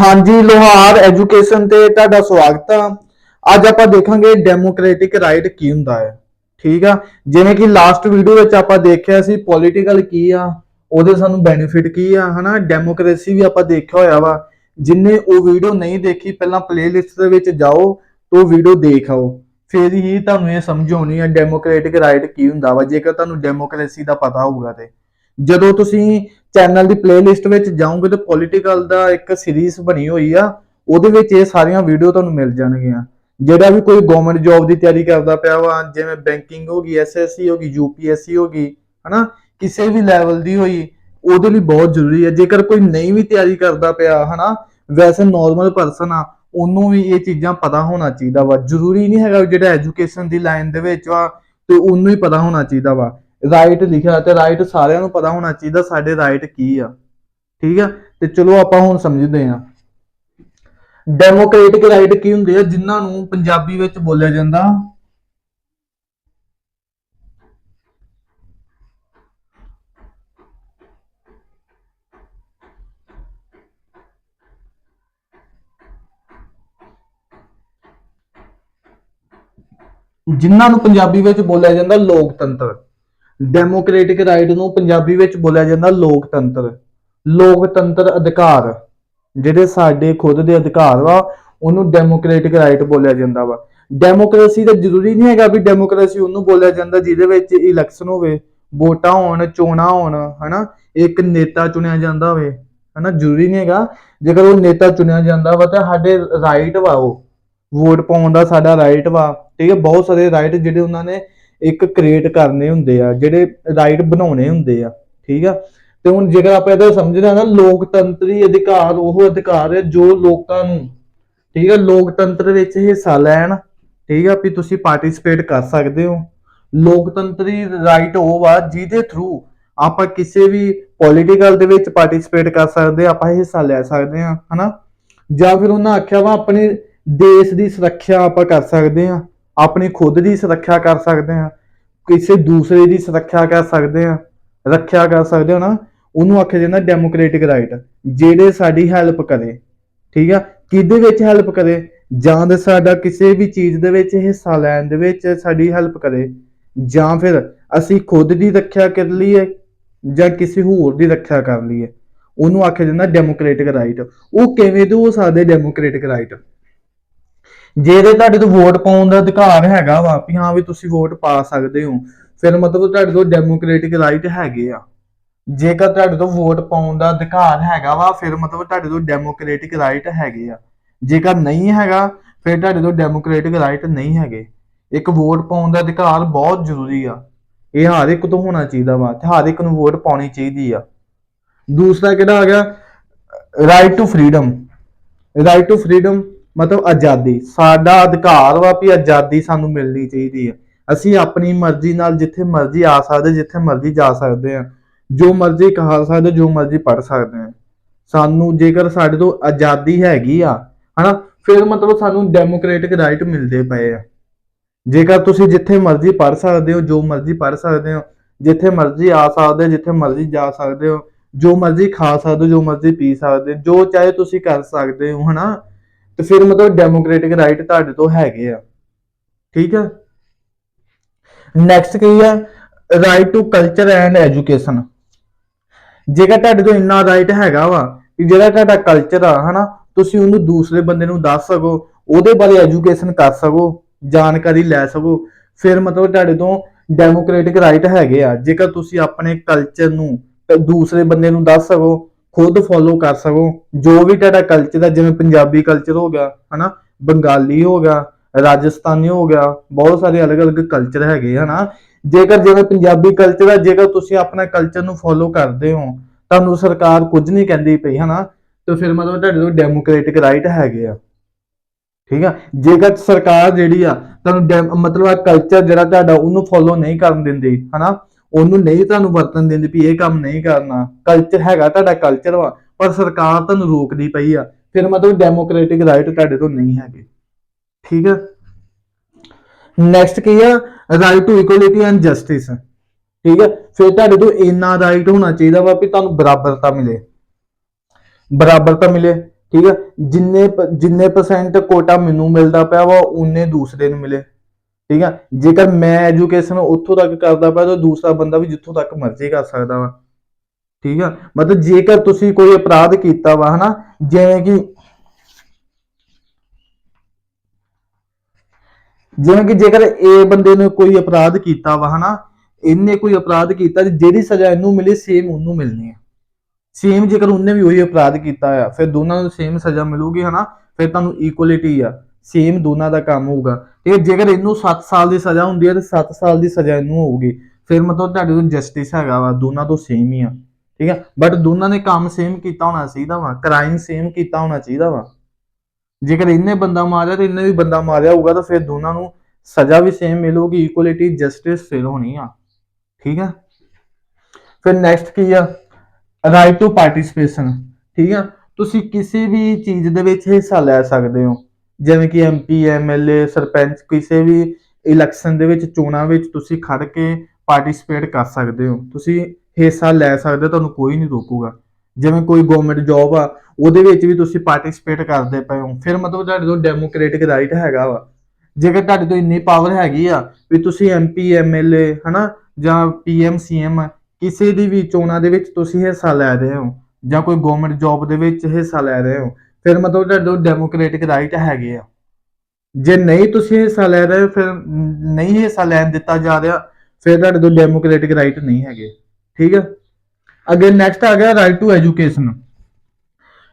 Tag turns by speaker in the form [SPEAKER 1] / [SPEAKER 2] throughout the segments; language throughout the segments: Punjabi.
[SPEAKER 1] ਹਾਂਜੀ, ਲੋਹਾਰ ਐਜੂਕੇਸ਼ਨ ਤੇ ਤੁਹਾਡਾ ਸਵਾਗਤ ਆ। ਅੱਜ ਆਪਾਂ ਦੇਖਾਂਗੇ ਡੈਮੋਕ੍ਰੈਟਿਕ ਰਾਈਟ ਕੀ ਹੁੰਦਾ ਹੈ। ਠੀਕ ਆ? ਜਿਵੇਂ ਕਿ ਲਾਸਟ ਵੀਡੀਓ ਵਿੱਚ ਆਪਾਂ ਦੇਖਿਆ ਸੀ ਪੋਲੀਟੀਕਲ ਕੀ ਆ, ਉਹਦੇ ਸਾਨੂੰ ਬੈਨੀਫਿਟ ਕੀ ਆ, ਹਨਾ? ਡੈਮੋਕ੍ਰੇਸੀ ਵੀ ਆਪਾਂ ਦੇਖਿਆ ਹੋਇਆ ਵਾ। ਜਿੰਨੇ ਉਹ ਵੀਡੀਓ ਨਹੀਂ ਦੇਖੀ, ਪਹਿਲਾਂ ਪਲੇਲਿਸਟ ਦੇ ਵਿੱਚ ਜਾਓ, ਤੇ ਉਹ ਵੀਡੀਓ ਦੇਖ ਆਓ। ਫਿਰ ਹੀ ਤੁਹਾਨੂੰ ਇਹ ਸਮਝ ਆਉਣੀ ਆ ਡੈਮੋਕ੍ਰੈਟਿਕ ਰਾਈਟ ਕੀ ਹੁੰਦਾ ਵਾ। ਜੇਕਰ ਤੁਹਾਨੂੰ ਡੈਮੋਕ੍ਰੇਸੀ ਦਾ ਪਤਾ ਹੋਊਗਾ ਤੇ। ਜਦੋਂ ਤੁਸੀਂ ਚੈਨਲ ਦੀ ਪਲੇਲਿਸਟ ਵਿੱਚ ਜਾਓਗੇ ਤਾਂ ਪੋਲੀਟੀਕਲ ਦਾ ਇੱਕ ਸੀਰੀਜ਼ ਬਣੀ ਹੋਈ ਆ, ਉਹਦੇ ਵਿੱਚ ਇਹ ਸਾਰੀਆਂ ਵੀਡੀਓ ਤੁਹਾਨੂੰ ਮਿਲ ਜਾਣਗੀਆਂ। ਜਿਹੜਾ ਵੀ ਕੋਈ ਗਵਰਨਮੈਂਟ ਜੌਬ ਦੀ ਤਿਆਰੀ ਕਰਦਾ ਪਿਆ ਵਾ, ਜਿਵੇਂ ਬੈਂਕਿੰਗ ਹੋ ਗਈ ਐਸਐਸਸੀ ਹੋ ਗਈ ਯੂਪੀਐਸਸੀ ਹੋ ਗਈ, ਹਨਾ, ਕਿਸੇ ਵੀ ਲੈਵਲ ਦੀ ਹੋਈ, ਉਹਦੇ ਲਈ ਬਹੁਤ ਜ਼ਰੂਰੀ ਹੈ ਜੇਕਰ ਕੋਈ ਨਹੀਂ ਵੀ ਤਿਆਰੀ ਕਰਦਾ ਪਿਆ, ਹਨਾ, ਵੈਸੇ ਨਾਰਮਲ ਪਰਸਨ ਆ, ਉਹਨੂੰ ਵੀ ਇਹ ਚੀਜ਼ਾਂ ਪਤਾ ਹੋਣਾ ਚਾਹੀਦਾ ਵਾ। ਜ਼ਰੂਰੀ ਨਹੀਂ ਹੈਗਾ ਜਿਹੜਾ ਐਜੂਕੇਸ਼ਨ ਦੀ ਲਾਈਨ ਦੇ ਵਿੱਚ ਵਾ, ਤੇ ਉਹਨੂੰ ਹੀ ਪਤਾ ਹੋਣਾ ਚਾਹੀਦਾ ਵਾ। ਰਾਈਟ ਲਿਖਿਆ ਤੇ ਰਾਈਟ ਸਾਰਿਆਂ ਨੂੰ ਪਤਾ ਹੋਣਾ ਚਾਹੀਦਾ ਸਾਡੇ ਰਾਈਟ ਕੀ ਆ। ਠੀਕ ਆ? ਤੇ ਚਲੋ ਆਪਾਂ ਹੁਣ ਸਮਝਦੇ ਹਾਂ। ਡੈਮੋਕ੍ਰੈਟਿਕ ਰਾਈਟ ਕੀ ਹੁੰਦੇ ਆ? ਜਿਨ੍ਹਾਂ ਨੂੰ ਪੰਜਾਬੀ ਵਿੱਚ ਬੋਲਿਆ ਜਾਂਦਾ। ਜਿਨ੍ਹਾਂ ਨੂੰ ਪੰਜਾਬੀ ਵਿੱਚ ਬੋਲਿਆ ਜਾਂਦਾ ਲੋਕਤੰਤਰ। ਡੈਮੋਕ੍ਰੈਟਿਕ ਰਾਈਟ ਨੂੰ ਪੰਜਾਬੀ ਵਿੱਚ ਬੋਲਿਆ ਜਾਂਦਾ ਲੋਕਤੰਤਰ। ਲੋਕਤੰਤਰ ਅਧਿਕਾਰ, ਜਿਹੜੇ ਸਾਡੇ ਖੁਦ ਦੇ ਅਧਿਕਾਰ ਵਾ, ਉਹਨੂੰ ਡੈਮੋਕ੍ਰੈਟਿਕ ਰਾਈਟ ਬੋਲਿਆ ਜਾਂਦਾ ਵਾ। ਡੈਮੋਕ੍ਰੇਸੀ ਤਾਂ ਜ਼ਰੂਰੀ ਨਹੀਂ ਹੈਗਾ ਵੀ ਡੈਮੋਕ੍ਰੇਸੀ ਉਹਨੂੰ ਬੋਲਿਆ ਜਾਂਦਾ ਜਿਹਦੇ ਵਿੱਚ ਇਲੈਕਸ਼ਨ ਹੋਵੇ, ਵੋਟਾਂ ਹੋਣ, ਚੋਣਾਂ ਹੋਣ, ਹਨਾ? ਇੱਕ ਨੇਤਾ ਚੁਣਿਆ ਜਾਂਦਾ ਹੋਵੇ, ਹਨਾ? ਜ਼ਰੂਰੀ ਨਹੀਂ ਹੈਗਾ। ਜੇਕਰ ਉਹ ਨੇਤਾ ਚੁਣਿਆ ਜਾਂਦਾ ਵਾ ਤਾਂ ਸਾਡੇ ਰਾਈਟ ਵਾ ਉਹ। ਵੋਟ ਪਾਉਣ ਦਾ ਸਾਡਾ ਰਾਈਟ ਵਾ। ਠੀਕ ਹੈ? ਬਹੁਤ ਸਾਰੇ ਰਾਈਟ ਜਿਹੜੇ ਉਹਨਾਂ ਨੇ ਇੱਕ ਕ੍ਰੀਏਟ ਕਰਨੇ ਹੁੰਦੇ ਆ, ਜਿਹੜੇ ਰਾਈਟ ਬਣਾਉਣੇ ਹੁੰਦੇ ਆ, ਠੀਕ ਆ? ਤੇ ਹੁਣ ਜੇਕਰ ਆਪਾਂ ਇਹਦਾ ਸਮਝਣਾ ਨਾ, ਲੋਕਤੰਤਰੀ ਅਧਿਕਾਰ, ਉਹ ਅਧਿਕਾਰ ਹੈ ਜੋ ਲੋਕਾਂ ਨੂੰ, ਠੀਕ ਆ, ਲੋਕਤੰਤਰ ਵਿੱਚ ਹਿੱਸਾ ਲੈਣ, ਠੀਕ ਆ, ਵੀ ਤੁਸੀਂ ਪਾਰਟਿਸਿਪੇਟ ਕਰ ਸਕਦੇ ਹੋ। ਲੋਕਤੰਤਰੀ ਰਾਈਟ ਉਹ ਵਾ ਜਿਹਦੇ ਥਰੂ ਆਪਾਂ ਕਿਸੇ ਵੀ ਪੋਲੀਟੀਕਲ ਦੇ ਵਿੱਚ ਪਾਰਟਿਸਿਪੇਟ ਕਰ ਸਕਦੇ ਆਪਾਂ ਹਿੱਸਾ ਲੈ ਸਕਦੇ ਹਾਂ ਹਨਾ? ਜਾਂ ਫਿਰ ਉਹਨਾਂ ਆਖਿਆ ਵਾ, ਆਪਣੇ ਦੇਸ਼ ਦੀ ਸੁਰੱਖਿਆ ਆਪਾਂ ਕਰ ਸਕਦੇ ਹਾਂ ਆਪਣੀ ਖੁਦ ਦੀ ਸੁਰੱਖਿਆ ਕਰ ਸਕਦੇ ਹਾਂ, ਕਿਸੇ ਦੂਸਰੇ ਦੀ ਸੁਰੱਖਿਆ ਕਰ ਸਕਦੇ ਹਾਂ, ਰੱਖਿਆ ਕਰ ਸਕਦੇ ਹੋ ਨਾ, ਉਹਨੂੰ ਆਖਿਆ ਜਾਂਦਾ ਡੈਮੋਕ੍ਰੈਟਿਕ ਰਾਈਟ ਜਿਹੜੇ ਸਾਡੀ ਹੈਲਪ ਕਰੇ, ਠੀਕ ਆ, ਕਿਹਦੇ ਵਿੱਚ ਹੈਲਪ ਕਰੇ, ਜਾਂ ਤੇ ਸਾਡਾ ਕਿਸੇ ਵੀ ਚੀਜ਼ ਦੇ ਵਿੱਚ ਹਿੱਸਾ ਲੈਣ ਦੇ ਵਿੱਚ ਸਾਡੀ ਹੈਲਪ ਕਰੇ, ਜਾਂ ਫਿਰ ਅਸੀਂ ਖੁਦ ਦੀ ਰੱਖਿਆ ਕਰ ਲਈਏ, ਜਾਂ ਕਿਸੇ ਹੋਰ ਦੀ ਰੱਖਿਆ ਕਰ ਲਈਏ, ਉਹਨੂੰ ਆਖਿਆ ਜਾਂਦਾ ਡੈਮੋਕ੍ਰੈਟਿਕ ਰਾਈਟ ਉਹ ਕਿਵੇਂ ਦੇ ਹੋ ਸਕਦੇ ਡੈਮੋਕ੍ਰੈਟਿਕ ਰਾਈਟ ਜਿਹਦੇ ਤੁਹਾਡੇ ਤੋਂ ਵੋਟ ਪਾਉਣ ਦਾ ਅਧਿਕਾਰ ਹੈਗਾ ਵਾ ਵੀ ਹਾਂ ਵੀ ਤੁਸੀਂ ਵੋਟ ਪਾ ਸਕਦੇ ਹੋ, ਫਿਰ ਮਤਲਬ ਤੁਹਾਡੇ ਕੋਲ ਡੈਮੋਕ੍ਰੈਟਿਕ ਰਾਈਟ ਹੈਗੇ ਆ। ਜੇਕਰ ਤੁਹਾਡੇ ਤੋਂ ਵੋਟ ਪਾਉਣ ਦਾ ਅਧਿਕਾਰ ਹੈਗਾ ਵਾ, ਫਿਰ ਮਤਲਬ ਤੁਹਾਡੇ ਕੋਲ ਡੈਮੋਕ੍ਰੈਟਿਕ ਰਾਈਟ ਹੈਗੇ ਆ। ਜੇਕਰ ਨਹੀਂ ਹੈਗਾ, ਫਿਰ ਤੁਹਾਡੇ ਕੋਲ ਡੈਮੋਕ੍ਰੈਟਿਕ ਰਾਈਟ ਨਹੀਂ ਹੈਗੇ। ਇੱਕ ਵੋਟ ਪਾਉਣ ਦਾ ਅਧਿਕਾਰ ਬਹੁਤ ਜ਼ਰੂਰੀ ਆ। ਇਹ ਹਰ ਇੱਕ ਤੋਂ ਹੋਣਾ ਚਾਹੀਦਾ ਵਾ ਤੇ ਹਰ ਇੱਕ ਨੂੰ ਵੋਟ ਪਾਉਣੀ ਚਾਹੀਦੀ ਆ। ਦੂਸਰਾ ਕਿਹੜਾ ਆ ਗਿਆ? Right to freedom right to freedom ਮਤਲਬ ਆਜ਼ਾਦੀ। ਸਾਡਾ ਅਧਿਕਾਰ ਵਾ ਵੀ ਆਜ਼ਾਦੀ ਸਾਨੂੰ ਮਿਲਣੀ ਚਾਹੀਦੀ ਹੈ ਅਸੀਂ ਆਪਣੀ ਮਰਜ਼ੀ ਨਾਲ ਜਿੱਥੇ ਮਰਜ਼ੀ ਆ ਸਕਦੇ, ਜਿੱਥੇ ਮਰਜ਼ੀ ਜਾ ਸਕਦੇ ਹਾਂ ਜੋ ਮਰਜ਼ੀ ਖਾ ਸਕਦੇ, ਜੋ ਮਰਜ਼ੀ ਪੜ ਸਕਦੇ ਹਾਂ ਸਾਨੂੰ ਜੇਕਰ ਸਾਡੇ ਤੋਂ ਆਜ਼ਾਦੀ ਹੈਗੀ ਆ, ਹਨਾ, ਫਿਰ ਮਤਲਬ ਸਾਨੂੰ ਡੈਮੋਕ੍ਰੈਟਿਕ ਰਾਈਟ ਮਿਲਦੇ ਪਏ ਆ। ਜੇਕਰ ਤੁਸੀਂ ਜਿੱਥੇ ਮਰਜ਼ੀ ਪੜ ਸਕਦੇ ਹੋ, ਜੋ ਮਰਜ਼ੀ ਪੜ ਸਕਦੇ ਹੋ, ਜਿੱਥੇ ਮਰਜ਼ੀ ਆ ਸਕਦੇ ਹੋ ਜਿੱਥੇ ਮਰਜ਼ੀ ਜਾ ਸਕਦੇ ਹੋ, ਜੋ ਮਰਜ਼ੀ ਖਾ ਸਕਦੇ ਹੋ, ਜੋ ਮਰਜ਼ੀ ਪੀ ਸਕਦੇ ਹੋ, ਜੋ ਚਾਹੇ ਤੁਸੀਂ ਕਰ ਸਕਦੇ ਹੋ, ਹਨਾ। ਤੇ ਫਿਰ ਮਤਲਬ ਡੈਮੋਕ੍ਰੈਟਿਕ ਰਾਈਟ ਤੁਹਾਡੇ ਤੋਂ ਹੈਗੇ ਆ। ਠੀਕ ਆ? ਨੈਕਸਟ ਕੀ ਹੈ right to culture and education ਜੇਕਰ ਤੁਹਾਡੇ ਤੋਂ ਇੰਨਾ ਰਾਈਟ ਹੈਗਾ ਵਾ ਕਿ ਜਿਹੜਾ ਤੁਹਾਡਾ ਕਲਚਰ ਆ, ਹਨਾ, ਤੁਸੀਂ ਉਹਨੂੰ ਦੂਸਰੇ ਬੰਦੇ ਨੂੰ ਦੱਸ ਸਕੋ, ਉਹਦੇ ਬਾਰੇ ਐਜੂਕੇਸ਼ਨ ਕਰ ਸਕੋ, ਜਾਣਕਾਰੀ ਲੈ ਸਕੋ, ਫਿਰ ਮਤਲਬ ਤੁਹਾਡੇ ਤੋਂ ਡੈਮੋਕ੍ਰੈਟਿਕ ਰਾਈਟ ਹੈਗੇ ਆ। ਜੇਕਰ ਤੁਸੀਂ ਆਪਣੇ ਕਲਚਰ ਨੂੰ ਦੂਸਰੇ ਬੰਦੇ ਨੂੰ ਦੱਸ ਸਕੋ ਖੁਦ ਫੋਲੋ ਕਰ ਸਕੋ। ਜੋ ਵੀ ਤੁਹਾਡਾ ਕਲਚਰ ਹੈ ਜਿਵੇਂ ਪੰਜਾਬੀ ਕਲਚਰ ਹੋ ਗਿਆ, ਹਨਾ, ਬੰਗਾਲੀ ਹੋ ਗਿਆ, ਰਾਜਸਥਾਨੀ ਹੋ ਗਿਆ, ਬਹੁਤ ਸਾਰੇ ਅਲੱਗ-ਅਲੱਗ ਕਲਚਰ ਹੈਗੇ ਹਨਾ। ਜੇਕਰ ਜਿਵੇਂ ਪੰਜਾਬੀ ਕਲਚਰ ਆ, ਜੇਕਰ ਤੁਸੀਂ ਆਪਣਾ ਕਲਚਰ ਨੂੰ ਫੋਲੋ ਕਰਦੇ ਹੋ, ਤੁਹਾਨੂੰ ਸਰਕਾਰ ਕੁਝ ਨਹੀਂ ਕਹਿੰਦੀ ਪਈ, ਹਨਾ। ਤੇ ਫਿਰ ਮਤਲਬ ਤੁਹਾਡੇ ਕੋਲ ਡੈਮੋਕ੍ਰੈਟਿਕ ਰਾਈਟ ਹੈਗੇ ਆ। ਠੀਕ ਆ? ਜੇਕਰ ਸਰਕਾਰ ਜਿਹੜੀ ਆ, ਤੁਹਾਨੂੰ ਡੈਮ- ਮਤਲਬ ਆ ਕਲਚਰ ਜਿਹੜਾ ਤੁਹਾਡਾ, ਉਹਨੂੰ ਫੋਲੋ ਨਹੀਂ ਕਰਨ ਦਿੰਦੀ, ਹਨਾ। ਉਹਨੂੰ ਨਹੀਂ ਤੁਹਾਨੂੰ ਵਰਤਣ ਦਿੰਦੀ ਵੀ ਇਹ ਕੰਮ ਨਹੀਂ ਕਰਨਾ। ਕਲਚਰ ਹੈਗਾ ਤੁਹਾਡਾ ਕਲਚਰ ਵਾ, ਪਰ ਸਰਕਾਰ ਤੁਹਾਨੂੰ ਰੋਕਦੀ ਪਈ ਆ। ਫਿਰ ਮਤਲਬ ਡੈਮੋਕ੍ਰੈਟਿਕ ਰਾਈਟ ਤੁਹਾਡੇ ਤੋਂ ਨਹੀਂ ਹੈਗੇ। ਠੀਕ ਆ? ਨੈਕਸਟ ਕੀ ਆ? Right to equality and justice ਠੀਕ ਆ? ਫਿਰ ਤੁਹਾਡੇ ਤੋਂ ਇੰਨਾ ਰਾਈਟ ਹੋਣਾ ਚਾਹੀਦਾ ਵਾ ਵੀ ਤੁਹਾਨੂੰ ਬਰਾਬਰਤਾ ਮਿਲੇ। ਬਰਾਬਰਤਾ ਮਿਲੇ। ਠੀਕ ਆ? ਜਿੰਨੇ ਜਿੰਨੇ ਪਰਸੈਂਟ ਕੋਟਾ ਮੈਨੂੰ ਮਿਲਦਾ ਪਿਆ ਵਾ ਉਨੇ ਦੂਸਰੇ ਨੂੰ ਮਿਲੇ। ਠੀਕ ਆ? ਜੇਕਰ ਮੈਂ ਐਜੂਕੇਸ਼ਨ ਉੱਥੋਂ ਤੱਕ ਕਰਦਾ ਪਿਆ, ਤਾਂ ਦੂਸਰਾ ਬੰਦਾ ਵੀ ਜਿੱਥੋਂ ਤੱਕ ਮਰਜ਼ੀ ਕਰ ਸਕਦਾ ਵਾ। ਠੀਕ ਆ? ਮਤਲਬ ਜੇਕਰ ਤੁਸੀਂ ਕੋਈ ਅਪਰਾਧ ਕੀਤਾ ਵਾ, ਹਨਾ? ਜਿਵੇਂ ਕਿ ਜਿਵੇਂ ਕਿ ਜੇਕਰ ਇਹ ਬੰਦੇ ਨੇ ਕੋਈ ਅਪਰਾਧ ਕੀਤਾ ਵਾ, ਹਨਾ? ਇਹਨੇ ਕੋਈ ਅਪਰਾਧ ਕੀਤਾ ਜਿਹੜੀ ਸਜ਼ਾ ਇਹਨੂੰ ਮਿਲੀ ਸੇਮ ਉਹਨੂੰ ਮਿਲਣੀ ਹੈ ਸੇਮ ਜੇਕਰ ਉਹਨੇ ਵੀ ਉਹੀ ਅਪਰਾਧ ਕੀਤਾ ਆ, ਫਿਰ ਦੋਨਾਂ ਨੂੰ ਸੇਮ ਸਜ਼ਾ ਮਿਲੂਗੀ, ਹਨਾ? ਫਿਰ ਤੁਹਾਨੂੰ ਇਕੁਅਲਿਟੀ ਆ। ਸੇਮ ਦੋਨਾਂ ਦਾ ਕੰਮ ਹੋਊਗਾ। ਤੇ ਜੇਕਰ ਇਹਨੂੰ 7 ਸਾਲ ਦੀ ਸਜ਼ਾ ਹੁੰਦੀ ਹੈ, ਤੇ 7 ਸਾਲ ਦੀ ਸਜ਼ਾ ਇਹਨੂੰ ਹੋਊਗੀ। ਫਿਰ ਮਤਲਬ ਤੁਹਾਡੇ ਕੋਲ ਜਸਟਿਸ ਹੈਗਾ ਵਾ, ਦੋਨਾਂ ਤੋਂ ਸੇਮ ਹੀ ਆ। ਠੀਕ ਹੈ ਬਟ ਦੋਨਾਂ ਨੇ ਕੰਮ ਸੇਮ ਕੀਤਾ ਹੋਣਾ ਚਾਹੀਦਾ ਵਾ ਕ੍ਰਾਈਮ ਸੇਮ ਕੀਤਾ ਹੋਣਾ ਚਾਹੀਦਾ ਵਾ। ਜੇਕਰ ਇਹਨੇ ਬੰਦਾ ਮਾਰਿਆ, ਤੇ ਇਹਨੇ ਵੀ ਬੰਦਾ ਮਾਰਿਆ ਹੋਊਗਾ, ਤਾਂ ਫਿਰ ਦੋਨਾਂ ਨੂੰ ਸਜ਼ਾ ਵੀ ਸੇਮ ਮਿਲੂਗੀ ਇਕੁਅਲਿਟੀ ਜਸਟਿਸ ਫਿਰ ਹੋਣੀ ਆ। ਠੀਕ ਹੈ? ਫਿਰ ਨੈਕਸਟ ਕੀ ਆ? ਰਾਈਟ ਟੂ ਪਾਰਟਿਸਿਪੇਸ਼ਨ ਠੀਕ ਆ ਤੁਸੀਂ ਕਿਸੇ ਵੀ ਚੀਜ਼ ਦੇ ਵਿੱਚ ਹਿੱਸਾ ਲੈ ਸਕਦੇ ਹੋ। ਜਿਵੇਂ ਕਿ ਐਮਪੀ ਐਮਐਲਏ ਸਰਪੰਚ, ਕਿਸੇ ਵੀ ਇਲੈਕਸ਼ਨ ਦੇ ਵਿੱਚ, ਚੋਣਾਂ ਵਿੱਚ ਤੁਸੀਂ ਖੜ ਕੇ ਪਾਰਟਿਸਿਪੇਟ ਕਰ ਸਕਦੇ ਹੋ। ਤੁਸੀਂ ਹਿੱਸਾ ਲੈ ਸਕਦੇ ਹੋ, ਤੁਹਾਨੂੰ ਕੋਈ ਨਹੀਂ ਰੋਕੂਗਾ। ਜਿਵੇਂ ਕੋਈ ਗਵਰਨਮੈਂਟ ਜੌਬ ਆ, ਉਹਦੇ ਵਿੱਚ ਵੀ ਤੁਸੀਂ ਪਾਰਟਿਸਿਪੇਟ ਕਰਦੇ ਪਏ ਹੋ। ਫਿਰ ਮਤਲਬ ਤੁਹਾਡੇ ਕੋਲ ਡੈਮੋਕ੍ਰੈਟਿਕ ਰਾਈਟ ਹੈਗਾ ਵਾ। ਜੇਕਰ ਤੁਹਾਡੇ ਤੋਂ ਇੰਨੀ ਪਾਵਰ ਹੈਗੀ ਆ ਵੀ ਤੁਸੀਂ ਐਮਪੀ ਐਮਐਲਏ ਹਨਾ, ਜਾਂ ਪੀਐਮ ਸੀਐਮ ਕਿਸੇ ਦੀ ਵੀ ਚੋਣਾਂ ਦੇ ਵਿੱਚ ਤੁਸੀਂ ਹਿੱਸਾ ਲੈ ਰਹੇ ਹੋ, ਜਾਂ ਕੋਈ ਗਵਰਨਮੈਂਟ ਜੌਬ ਦੇ ਵਿੱਚ ਹਿੱਸਾ ਲੈ ਰਹੇ ਹੋ ਫਿਰ ਮਤਲਬ ਤੁਹਾਡੇ ਡੈਮੋਕ੍ਰੈਟਿਕ ਰਾਈਟ ਹੈਗੇ ਆ। ਜੇ ਨਹੀਂ ਤੁਸੀਂ ਹਿੱਸਾ ਲੈ ਰਹੇ ਫਿਰ ਨਹੀਂ ਹਿੱਸਾ ਲੈਣ ਦਿੱਤਾ ਜਾ ਰਿਹਾ, ਫਿਰ ਤੁਹਾਡੇ ਕੋਲ ਡੈਮੋਕ੍ਰੈਟਿਕ ਰਾਈਟ ਨਹੀਂ ਹੈਗੇ। ਠੀਕ ਹੈ ਅੱਗੇ ਨੈਕਸਟ ਆ ਗਿਆ ਰਾਈਟ ਟੂ ਐਜੂਕੇਸ਼ਨ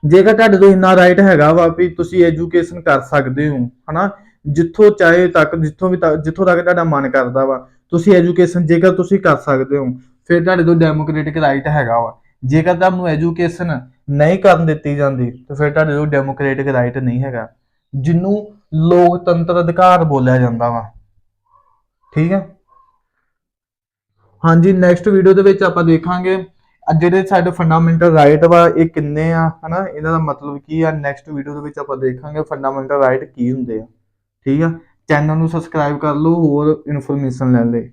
[SPEAKER 1] ਜੇਕਰ ਤੁਹਾਡੇ ਕੋਲ ਇੰਨਾ ਰਾਈਟ ਹੈਗਾ ਵਾ ਵੀ ਤੁਸੀਂ ਐਜੂਕੇਸ਼ਨ ਕਰ ਸਕਦੇ ਹੋ, ਹਨਾ? ਜਿੱਥੋਂ ਚਾਹੇ ਤੱਕ, ਜਿੱਥੋਂ ਵੀ ਜਿੱਥੋਂ ਤੱਕ ਤੁਹਾਡਾ ਮਨ ਕਰਦਾ ਵਾ, ਤੁਸੀਂ ਐਜੂਕੇਸ਼ਨ ਜੇਕਰ ਤੁਸੀਂ ਕਰ ਸਕਦੇ ਹੋ, ਫਿਰ ਤੁਹਾਡੇ ਕੋਲ ਡੈਮੋਕ੍ਰੈਟਿਕ ਰਾਈਟ ਹੈਗਾ ਵਾ। ਜੇਕਰ ਤੁਹਾਨੂੰ ਐਜੂਕੇਸ਼ਨ ਨਹੀਂ ਕਰਨ ਦਿੱਤੀ ਜਾਂਦੀ, ਤਾਂ ਫਿਰ ਤੁਹਾਡੇ ਕੋਲ ਡੈਮੋਕ੍ਰੈਟਿਕ ਰਾਈਟ ਨਹੀਂ ਹੈਗਾ, ਜਿਹਨੂੰ ਲੋਕਤੰਤਰ ਅਧਿਕਾਰ ਬੋਲਿਆ ਜਾਂਦਾ ਵਾ। ਠੀਕ ਹੈ ਹਾਂਜੀ ਨੈਕਸਟ ਵੀਡੀਓ ਦੇ ਵਿੱਚ ਆਪਾਂ ਦੇਖਾਂਗੇ ਜਿਹੜੇ ਸਾਡੇ ਫੰਡਾਮੈਂਟਲ ਰਾਈਟ ਵਾ, ਇਹ ਕਿੰਨੇ ਆ, ਹਨਾ? ਇਹਨਾਂ ਦਾ ਮਤਲਬ ਕੀ ਆ? ਨੈਕਸਟ ਵੀਡੀਓ ਦੇ ਵਿੱਚ ਆਪਾਂ ਦੇਖਾਂਗੇ ਫੰਡਾਮੈਂਟਲ ਰਾਈਟ ਕੀ ਹੁੰਦੇ ਆ। ਠੀਕ ਆ? ਚੈਨਲ ਨੂੰ ਸਬਸਕ੍ਰਾਈਬ ਕਰ ਲਓ, ਹੋਰ ਇਨਫੋਰਮੇਸ਼ਨ ਲੈਣ ਲਈ